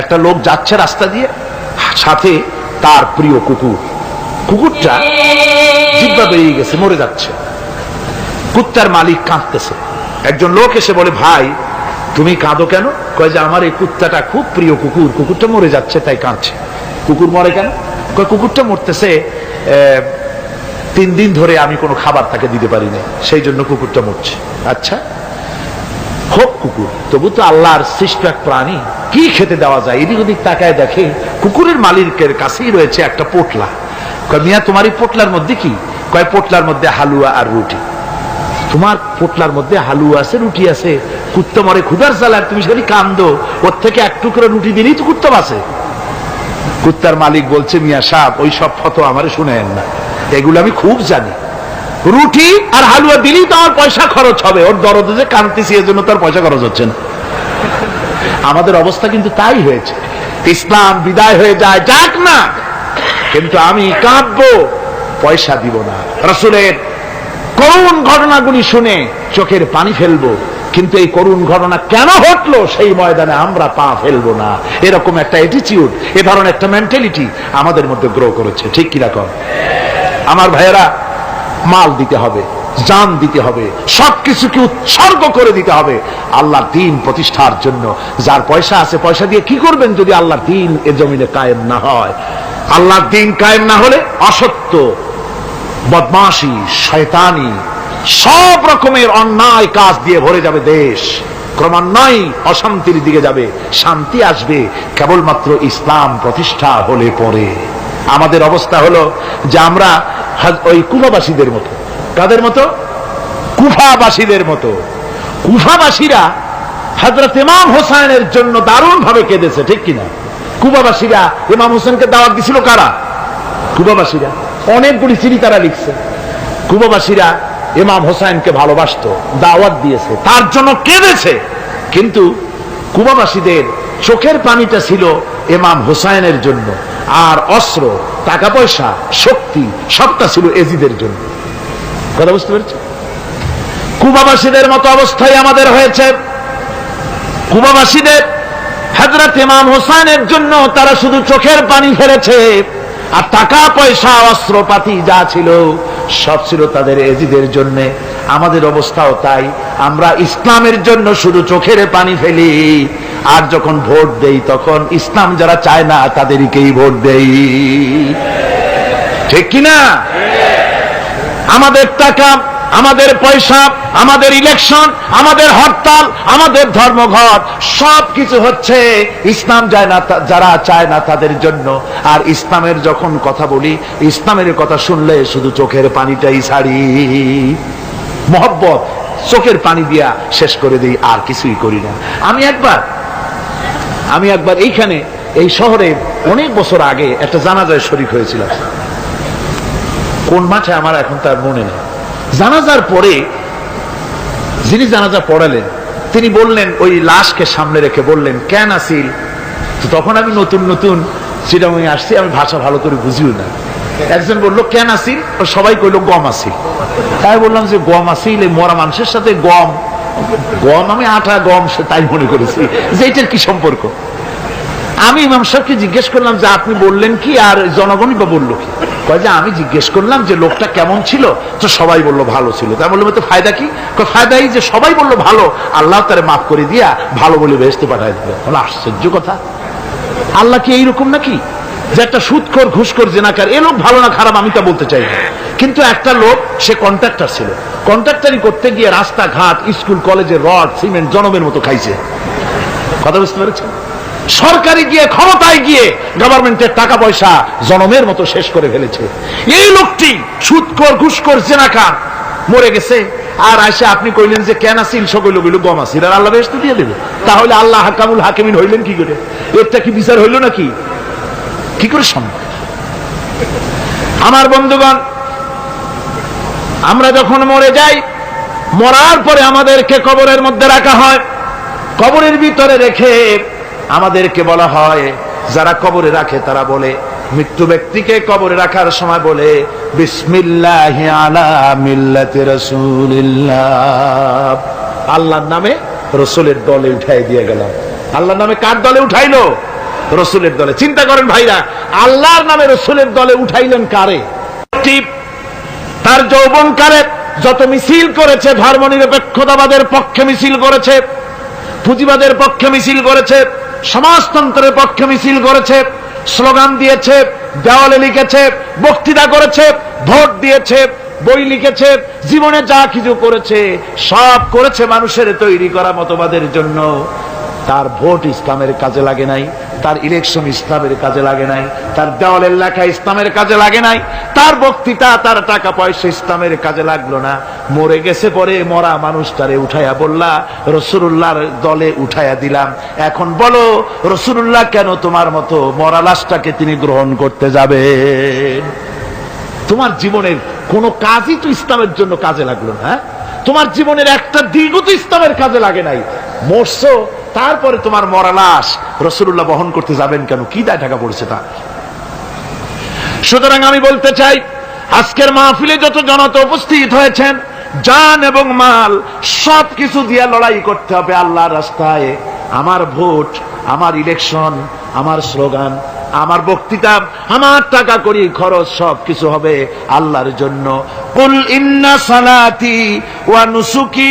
একটা লোক যাচ্ছে রাস্তা দিয়ে, সাথে তার প্রিয় কুকুর। কুকুরটা জিব্বা বেরিয়ে গেছে, মরে যাচ্ছে। কুত্তার মালিক কাঁদতেছে। একজন লোক এসে বলে, ভাই, তুমি কাঁদো কেন? কয় যে, আমার এই কুত্তাটা খুব প্রিয় কুকুর, কুকুরটা মরে যাচ্ছে, তাই কাঁদছে। কুকুর মরে কেন? কয়, কুকুরটা মরতেছে তিন দিন ধরে আমি কোনো খাবার তাকে দিতে পারি না সেই জন্য কুকুরটা মরছে। আচ্ছা হোক কুকুর। তবু তো আল্লাহর সৃষ্ট এক প্রাণী। কি খেতে দেওয়া যায়? এদিক ওদিক তাকায় দেখে কুকুরের মালিকের কাছেই রয়েছে একটা পোটলা। কয়, মিয়া, তোমার এই পোটলার মধ্যে কি? কয়, পোটলার মধ্যে হালুয়া আর রুটি। তোমার পোটলার মধ্যে হালুয়া আছে, রুটি আছে। কুত্তা মরে ক্ষুদার জ্বালার তুমি সেখানে কান্দো। ওর থেকে এক টুকরো রুটি দিলেই তো কুত্তা বাসে কুত্তার মালিক বলছে, মিয়া সাহেব, ওই সব ফটো আমারে শুনেন না। এগুলো আমি খুব জানি। রুটি আর হালুয়া দিলেই তো আমার পয়সা খরচ হবে। ওর দরদে যে কানতেছি জন্য তার পয়সা খরচ হচ্ছে না। আমাদের অবস্থা কিন্তু তাই হয়েছে। ইসলাম বিদায় হয়ে যায়, যাক না। কিন্তু আমি কাঁদবো, পয়সা দিব না। রসুলের করুণ ঘটনাগুলি শুনে চোখের পানি ফেলব। কিন্তু এই করুণ ঘটনা কেন ঘটলো, সেই ময়দানে আমরা পা ফেলব না। এরকম একটা অ্যাটিটিউড এ ধরনের একটা মেন্টালিটি আমাদের মধ্যে গ্রো করেছে। ঠিক কীরকম আমার ভাইয়েরা মাল দিতে হবে, জান দিতে হবে, সবকিছুকে উৎসর্গ করে দিতে হবে আল্লাহর দিন প্রতিষ্ঠার জন্য। যার পয়সা আছে, পয়সা দিয়ে কি করবেন যদি আল্লাহর দিন এ জমিনে কায়েম না হয়? আল্লাহর দিন কায়েম না হলে অসত্য, বদমাশি, শয়তানি, সব রকমের অন্যায় কাজ দিয়ে ভরে যাবে দেশ। ক্রমান্বয়ে অশান্তির দিকে যাবে, শান্তি আসবে, কেবলমাত্র ইসলাম প্রতিষ্ঠা হলে পরে। আমাদের অবস্থা হলো যে আমরা ওই কুফাবাসীদের মতো। কাদের মতো? কুফাবাসীদের মতো। কুফাবাসীরা হজরত ইমাম হোসাইনের জন্য দারুণ ভাবে কেঁদেছে, ঠিক কিনা? কুফাবাসীরা ইমাম হোসেনকে দাওয়াত দিছিল কারা? কুবাবাসীরা অনেকগুলি চিঠি তারা লিখছে। কুবাবাসীরা ইমাম হোসাইনকে ভালোবাসতো, দাওয়াত দিয়েছে, তার জন্য কেঁদেছে। কিন্তু কুবাবাসীদের চোখের পানিটা ছিল ইমাম হোসাইনের জন্য। আর অস্ত্র টাকা পয়সা শক্তি, সবটা ছিল এজিদের জন্য। কথা বুঝতে পেরেছি? কুবাবাসীদের মতো অবস্থায় আমাদের হয়েছে। কুবাবাসীদের হজরত ইমাম হোসাইনের জন্য তারা শুধু চোখের পানি ফেলেছে, আর টাকা পয়সা অস্ত্রপাতি যা ছিল, সব ছিল তাদের এজিদের জন্য। আমাদের অবস্থাও তাই। আমরা ইসলামের জন্য শুধু চোখের পানি ফেলি আর যখন ভোট দেই তখন ইসলাম যারা চায় না, তাদেরকেই ভোট দেই। ঠিক কিনা? আমাদের টাকা, আমাদের পয়সা, আমাদের ইলেকশন আমাদের হরতাল, আমাদের ধর্মঘট সব কিছু হচ্ছে ইসলাম যায় না যারা চায় না তাদের জন্য। আর ইসলামের যখন কথা বলি, ইসলামের কথা শুনলে শুধু চোখের পানিটাই ছাড়ি। মহব্বত, চোখের পানি দিয়া শেষ করে দিই, আর কিছুই করি না। আমি একবার আমি একবার এইখানে, এই শহরে অনেক বছর আগে একটা জানাজায় শরিক হয়েছিলাম। কোন মাঠে আমার এখন তার মনে নেই। জানাজার পরে যিনি জানাজা পড়ালেন, তিনি বললেন, ওই লাশকে সামনে রেখে বললেন, কেন আসিল? তো তখন আমি নতুন নতুন চিটামে আসছি, আমি ভাষা ভালো করে বুঝিও না। একজন বলল, কেন আসিল? সবাই কইলো, গম আসিল। তাই বললাম যে, গম আসিল, এই মরা মানুষের সাথে গম গম, আমি আটা গম সে তাই মনে করেছি। যে এটার কি সম্পর্ক? আমি ইমাম সাহেবকে জিজ্ঞেস করলাম যে আপনি বললেন কি আর জনগণই বা বলল কি? কয় যে আমি জিজ্ঞেস করলাম যে লোকটা কেমন ছিল? তো সবাই বলল ভালো ছিল। তাই বললাম তো ফায়দা কি? ফায়দা এই যে সবাই বলল ভালো। আল্লাহ তারে মাফ করে দিয়া ভালো বলে বেহেস্তে পাঠায় দিবে। বলে, আশ্চর্য কথা। আল্লাহ কি এইরকম নাকি? যে একটা সুদখোর ঘুষখোর, জেনাকার, এ লোক ভালো না খারাপ আমি তা বলতে চাই কিন্তু একটা লোক, সে কন্ট্রাক্টর ছিল। কন্ট্রাক্টারি করতে গিয়ে রাস্তাঘাট, স্কুল কলেজের রড, সিমেন্ট, জনমের মতো খাইছে। কথা বুঝতে পেরেছেন? সরকারি গিয়ে, ক্ষমতায় গিয়ে গভর্নমেন্টের টাকা পয়সা জনমের মতো শেষ করে ফেলেছে। এই লোকটি সুৎকর ঘুষকর জেনাকা মরে গেছে। আর আসে আপনি কইলেন যে কেন আসিল সকল কইল গম আসিল। আর আল্লাহ বেশ দিয়ে দেবে। তাহলে আল্লাহ হাকামুল হাকিমিন হইলেন কি করে? এরটা কি বিচার হইল নাকি? কি করে সম্ভব? আমার বন্ধুগণ আমরা যখন মরে যাই, মরার পরে আমাদেরকে কবরের মধ্যে রাখা হয়। কবরের ভিতরে রেখে আমাদেরকে বলা হয়, যারা কবরে রাখে তারা বলে, মৃত্যু ব্যক্তিকে কবরে রাখার সময় বলে, বিসমিল্লাহ মিল্লাতে আল্লাহর নামে রসুলের দলে উঠাই দিয়ে গেলাম। আল্লাহর নামে কার দলে উঠাইলো? রসুলের দলে। চিন্তা করেন ভাইরা, আল্লাহর নামে রসুলের দলে উঠাইলেন কারে? টিপ তার যৌবনকালে যত মিছিল করেছে ধর্ম নিরপেক্ষতাবাদের পক্ষে মিছিল করেছে, পুঁজিবাদের পক্ষে মিছিল করেছে, সমাজতন্ত্রের পক্ষে মিছিল করেছে, স্লোগান দিয়েছে, দেওয়ালে লিখেছে, বক্তৃতা করেছে, ভোট দিয়েছে, বই লিখেছে, জীবনে যা কিছু করেছে, সব করেছে মানুষের তৈরি করা মতবাদের জন্য। তার ভোট ইসলামের কাজে লাগে নাই, তার ইলেকশন ইসলামের কাজে লাগে নাই, তার দেওয়ালের লেখা ইসলামের কাজে লাগে নাই, তার বক্তৃতা, তার টাকা পয়সা ইসলামের কাজে লাগল না। মরে গেছে পরে মরা মানুষটারে উঠাইয়া বললা রসুল্লাহর দলে উঠাইয়া দিলাম। এখন বলো রসুল্লাহ কেন তোমার মতো মরা লাশটাকে তিনি গ্রহণ করতে যাবে? তোমার জীবনের কোনো কাজই তো ইসলামের জন্য কাজে লাগল না হ্যাঁ? তোমার জীবনের একটা দিনও তো ইসলামের কাজে লাগে নাই। মরছো তারপরে তোমার মরা লাশ রসুল্লাহ বহন করতে যাবেন কেন? কি দায় টাকা পড়ছে তা সুতরাং আমি বলতে চাই, আজকের মাহফিলে যত জনতা উপস্থিত হয়েছেন, জান এবং মাল সব কিছু দিয়ে লড়াই করতে হবে আল্লাহর রাস্তায়। আমার ভোট, আমার ইলেকশন আমার স্লোগান, আমার বক্তৃতা, আমার টাকা করি খরচ সব কিছু হবে আল্লাহর জন্য। কুল ইন্না সালাতি ওয়া নুসুকি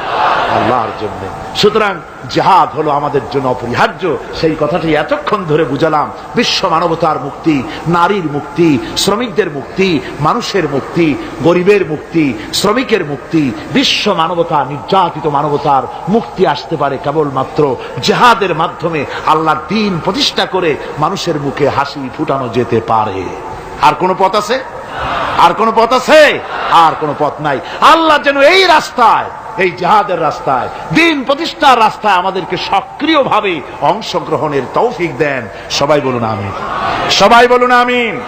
আল্লাহর জন্য। সুতরাং জেহাদ হলো আমাদের জন্য অপরিহার্য। সেই কথাটি এতক্ষণ ধরে বুঝালাম। বিশ্ব মানবতার মুক্তি, নারীর মুক্তি, শ্রমিকদের মুক্তি, মানুষের মুক্তি, গরিবের মুক্তি, শ্রমিকের মুক্তি, বিশ্ব মানবতা, নির্যাতিত মানবতার মুক্তি আসতে পারে কেবলমাত্র জেহাদের মাধ্যমে। আল্লাহর দিন প্রতিষ্ঠা করে মানুষের মুখে হাসি ফুটানো যেতে পারে। আর কোনো পথ আছে? আর কোনো পথ আছে? আর কোনো পথ নাই। আল্লাহ যেন এই রাস্তায় এই জাহাদের রাস্তায়, দিন প্রতিষ্ঠার রাস্তায় আমাদেরকে সক্রিয় ভাবে অংশগ্রহণের তৌফিক দেন। সবাই বলুন আমিন। সবাই বলুন আমিন।